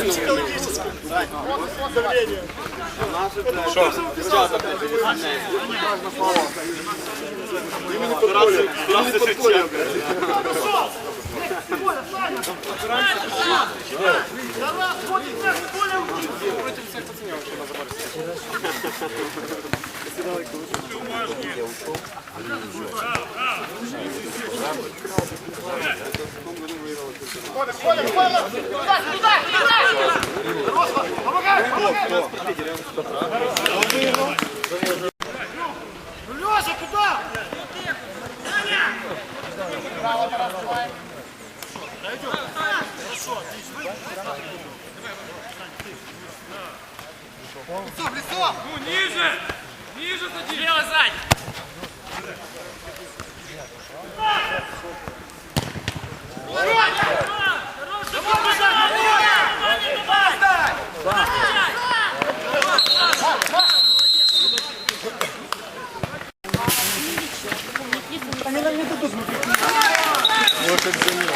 психологическое давление. Что? Именно подполье. Именно подполье, Против всех пацанов вообще на заборе. Я ушел. Хода, хода, хода! Туда, туда, туда! Леша, куда? Право, Тарас, Пройдем. Хорошо, Лицо, в лицо! Ну, ниже! Ниже садись! Слева сзади! Вспоминай, не дадут. Вот это